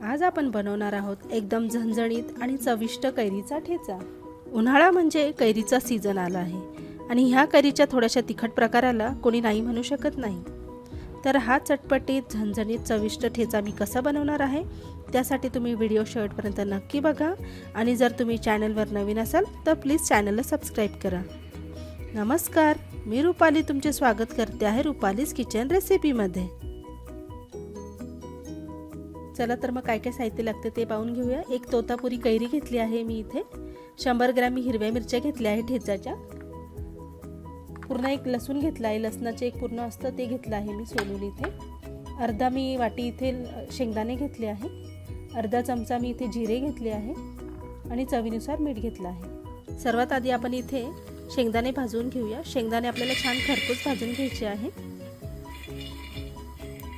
आज आपण बनवणार आहोत एकदम झणझणीत आणि चविष्ट कैरीचा ठेचा. उन्हाळा म्हणजे कैरीचा सीझन आला आहे आणि ह्या कैरीच्या थोड्याशा तिखट प्रकाराला कोणी नाही म्हणू शकत नाही. तर हा चटपटीत झणझणीत चविष्ट ठेचा मी कसा बनवणार आहे त्यासाठी तुम्ही व्हिडिओ शेवटपर्यंत नक्की बघा आणि जर तुम्ही चॅनलवर नवीन असाल तर प्लीज चॅनलला सबस्क्राईब करा. नमस्कार मी रुपाली तुमचे स्वागत करते आहे रुपालीज किचन रेसिपीमध्ये. चला तर मग काय काय साहित्य लागते ते पाहून घेऊया. एक तोतापुरी कैरी घेतली आहे मी इथे. शंभर ग्रॅम मी हिरव्या मिरच्या घेतल्या आहे ठेचाच्या. पूर्ण एक लसूण घेतला आहे. लसणाचे एक पूर्ण असतं ते घेतलं आहे मी सोलून इथे. अर्धा मी वाटी इथे शेंगदाणे घेतले आहे. अर्धा चमचा मी इथे जिरे घेतले आहे आणि चवीनुसार मीठ घेतलं आहे. सर्वात आधी आपण इथे शेंगदाणे भाजून घेऊया. शेंगदाणे आपल्याला छान खरपूस भाजून घ्यायचे आहे.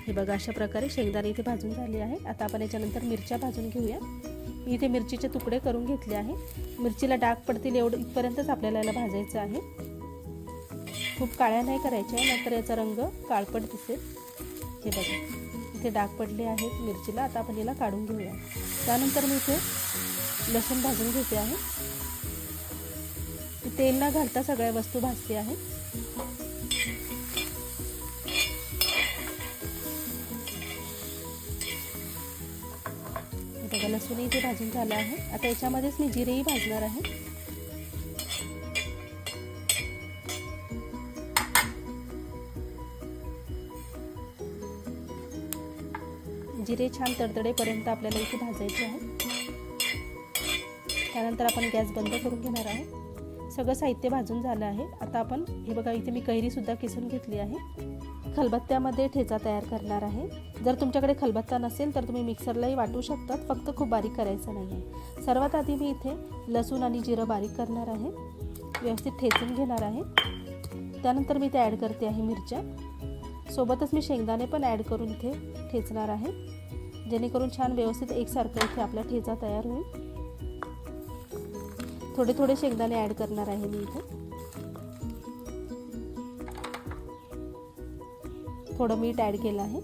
हे बघा अशा प्रकारे शेंगदाणे इथे भाजून झाले आहे आता आपण याच्यानंतर मिरच्या भाजून घेऊया. मी इथे मिरचीचे तुकडे करून घेतले आहे. मिरचीला डाग पडतील एवढं इथपर्यंतच आपल्याला याला भाजायचं आहे. खूप काळ्या नाही करायच्या नंतर याचा रंग काळपट दिसेल. हे बघा इथे डाग पडले आहेत मिरचीला. आता आपण याला काढून घेऊया. त्यानंतर मी इथे लसूण भाजून घेते आहे. तेल न घालता सगळ्या वस्तू भाजते आहे. लसूणही इथे भाजून झाला आहे. आता याच्यामध्येच मी जिरेही भाजणार आहे. जिरे छान तडतडेपर्यंत आपल्याला इथे भाजायचे आहे. त्यानंतर आपण गॅस बंद करून घेणार आहे. सगळं साहित्य भाजून झालं आहे. आता आपण हे बघा इथे मी कैरीसुद्धा किसून घेतली आहे. खलबत्त्यामध्ये ठेचा तयार करणार आहे. जर तुमच्याकडे खलबत्ता नसेल तर तुम्ही मिक्सरलाही वाटू शकतात. फक्त खूप बारीक करायचं नाही आहे सर्वात आधी मी इथे लसूण आणि जिरं बारीक करणार आहे. व्यवस्थित ठेचून घेणार आहे. त्यानंतर मी ते ॲड करते आहे मिरच्या. सोबतच मी शेंगदाणे पण ॲड करून इथे ठेचणार आहे. जेणेकरून छान व्यवस्थित एकसारखं इथे आपला ठेचा तयार होईल. थोडे थोडे शेंगदाणे ॲड करणार आहे मी इथे. थोडं मीठ ॲड केलं आहे.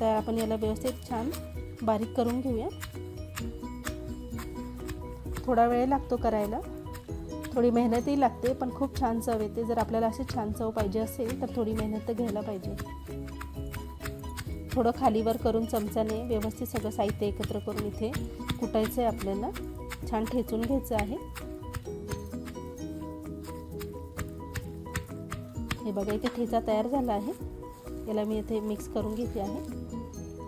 तर आपण याला व्यवस्थित छान बारीक करून घेऊया. थोडा वेळ लागतो करायला. थोडी मेहनतही लागते पण खूप छान चव येते. जर आपल्याला अशी छान चव पाहिजे असेल तर थोडी मेहनत तर घ्यायला पाहिजे. थोडं खालीवर करून चमच्याने व्यवस्थित सगळं साहित्य एकत्र करून इथे कुटायचं आहे आपल्याला. छान ठेचून घ्यायचं आहे. हे बघा इथे ठेचा तयार झाला आहे. याला मी इथे मिक्स करून घेते आहे.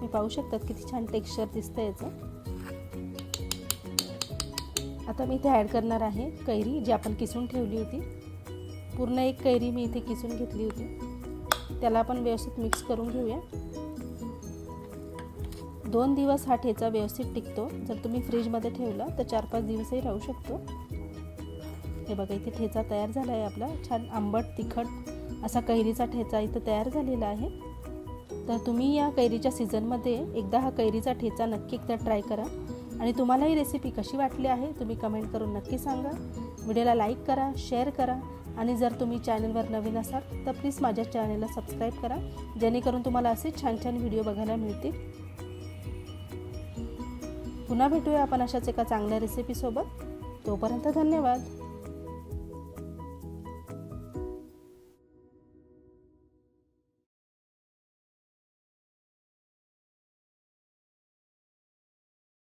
मी पाहू शकतात किती छान टेक्स्चर दिसतं याचं. आता मी इथे ॲड करणार आहे कैरी जी आपण किसून ठेवली होती. पूर्ण एक कैरी मी इथे किसून घेतली होती. त्याला आपण व्यवस्थित मिक्स करून घेऊया. दोन दिवस हा ठेचा व्यवस्थित टिकतो. जर तुम्ही फ्रीजमध्ये ठेवला तर चार पाच दिवसही राहू शकतो. हे बघा इथे ठेचा तयार झाला आहे आपला. छान आंबट तिखट असा कैरीचा ठेचा इथं तयार झालेला आहे. तर तुम्ही या कैरीच्या सीझनमध्ये एकदा हा कैरीचा ठेचा नक्की एकदा ट्राय करा. आणि तुम्हाला ही रेसिपी कशी वाटली आहे तुम्ही कमेंट करून नक्की सांगा. व्हिडिओला लाईक करा शेअर करा. आणि जर तुम्ही चॅनलवर नवीन असाल तर प्लीज माझ्या चॅनलला सबस्क्राईब करा. जेणेकरून तुम्हाला असे छान छान व्हिडिओ बघायला मिळतील. पुन्हा भेटूया आपण अशाच एका चांगल्या रेसिपीसोबत तोपर्यंत धन्यवाद.